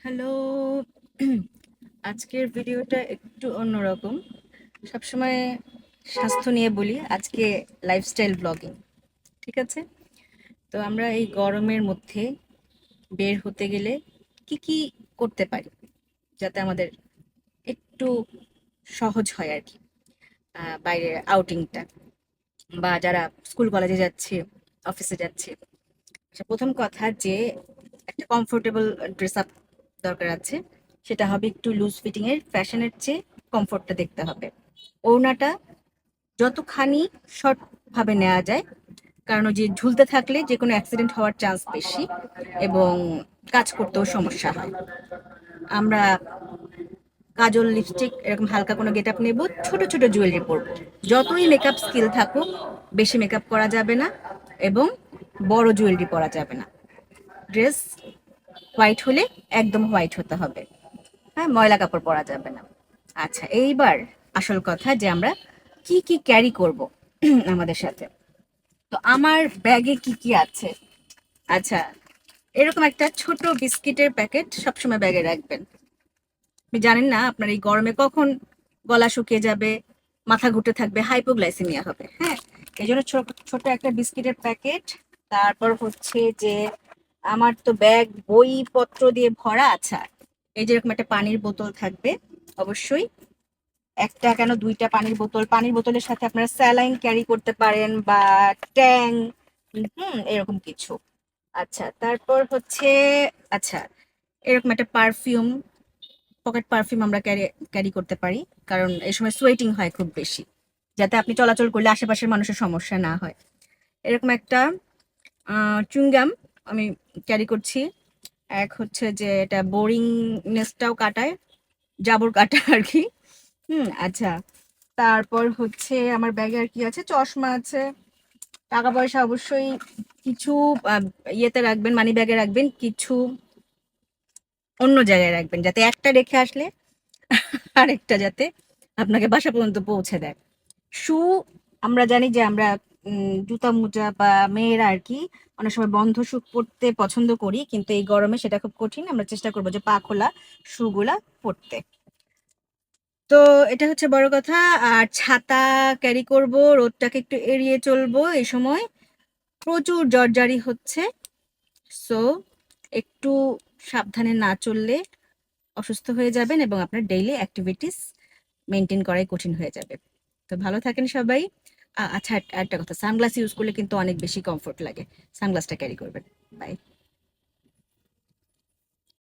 Hello আজকের ভিডিওটা একটু অন্যরকম। সবসময় স্বাস্থ্য নিয়ে বলি আজকে লাইফস্টাইল ব্লগিং ঠিক আছে? তো আমরা এই গরমের মধ্যে বের হতে গেলে কি কি করতে পারি যাতে আমাদের একটু সহজ হয় আর কি আহ, বাইরের আউটিংটা বা যারা স্কুল কলেজে যাচ্ছে অফিসে যাচ্ছে। প্রথম কথা যে একটা কমফোর্টেবল ড্রেস আপ দরকার আছে। সেটা হবে একটু লুজ ফিটিং এর ফ্যাশনের চেয়ে কমফোর্টটা দেখতে হবে। ওড়নাটা যতখানি শর্ট ভাবে নেওয়া যায়, কারণ যে ঝুলতে থাকলে যে কোনো অ্যাক্সিডেন্ট হওয়ার চান্স বেশি এবং কাজ করতেও সমস্যা হয়। আমরা কাজল লিপস্টিক এরকম হালকা কোনো গেট আপ নেব, ছোটো ছোটো জুয়েলারি পরবো। যতই মেকআপ স্কিল থাকুক, বেশি মেকআপ করা যাবে না এবং বড় জুয়েলারি পরা যাবে না। ড্রেস হোয়াইট হলে একদম হোয়াইট হতে হবে। হ্যাঁ ময়লা কাপড় পরা যাবে না। আচ্ছা এইবার আসল কথা যে আমরা কি কি ক্যারি করব আমাদের সাথে। তো আমার ব্যাগে কি কি আছে? আচ্ছা এরকম একটা ছোট বিস্কিটের প্যাকেট সবসময় ব্যাগে রাখবেন। আপনি জানেন না, আপনার এই গরমে কখন গলা শুকিয়ে যাবে, মাথা ঘুরতে থাকবে হাইপোগ্লাইসেমিয়া হবে। হ্যাঁ এই জন্য ছোট একটা বিস্কিটের প্যাকেট তারপর হচ্ছে যে আমার তো ব্যাগ, বইপত্র দিয়ে ভরা আচ্ছা এই যেরকম একটা পানির বোতল থাকবে, অবশ্যই। একটা কেন দুইটা পানির বোতল? পানির বোতলের সাথে আপনারা স্যালাইন ক্যারি করতে পারেন বা ট্যাং, হুম, এরকম কিছু। আচ্ছা তারপর হচ্ছে আচ্ছা এরকম একটা পারফিউম, পকেট পারফিউম আমরা ক্যারি ক্যারি করতে পারি। কারণ এই সময় সোয়েটিং হয় খুব বেশি, যাতে আপনি চলাচল করলে আশেপাশের মানুষের সমস্যা না হয়। এরকম একটা চুইংগাম আমি ক্যারি করছি। এক হচ্ছে যে এটা বোরিংনেসটাও কাটায়, জাবর কাটা আর কি। হুম আচ্ছা। তারপর হচ্ছে আমার ব্যাগে আর কি আছে? চশমা আছে। টাকা পয়সা অবশ্যই কিছু ইয়েতে রাখবেন মানি ব্যাগে রাখবেন, কিছু অন্য জায়গায় রাখবেন, যাতে একটা রেখে আসলে আরেকটা যাতে আপনাকে বাসা পর্যন্ত পৌঁছে দেয়। শু আমরা জানি যে আমরা জুতা মোজা বা মেয়েরা আর কি অনেক সময় বন্ধ শু পরতে পছন্দ করি, কিন্তু এই গরমে সেটা খুব কঠিন। আমরা চেষ্টা করব যে পা খোলা শুগুলা পরতে। তো এটা হচ্ছে বড় কথা। আর ছাতা ক্যারি করব, রোদটাকে একটু এড়িয়ে চলবো এই সময়। প্রচুর জর্জারি হচ্ছে। সো একটু সাবধানে না চললে অসুস্থ হয়ে যাবেন এবং আপনার ডেইলি অ্যাক্টিভিটিস মেনটেন করাই কঠিন হয়ে যাবে। তো ভালো থাকেন সবাই। আচ্ছা একটা কথা, সানগ্লাস ইউজ করলে কিন্তু অনেক বেশি কমফোর্ট লাগে। সানগ্লাসটা ক্যারি করবেন। বাই।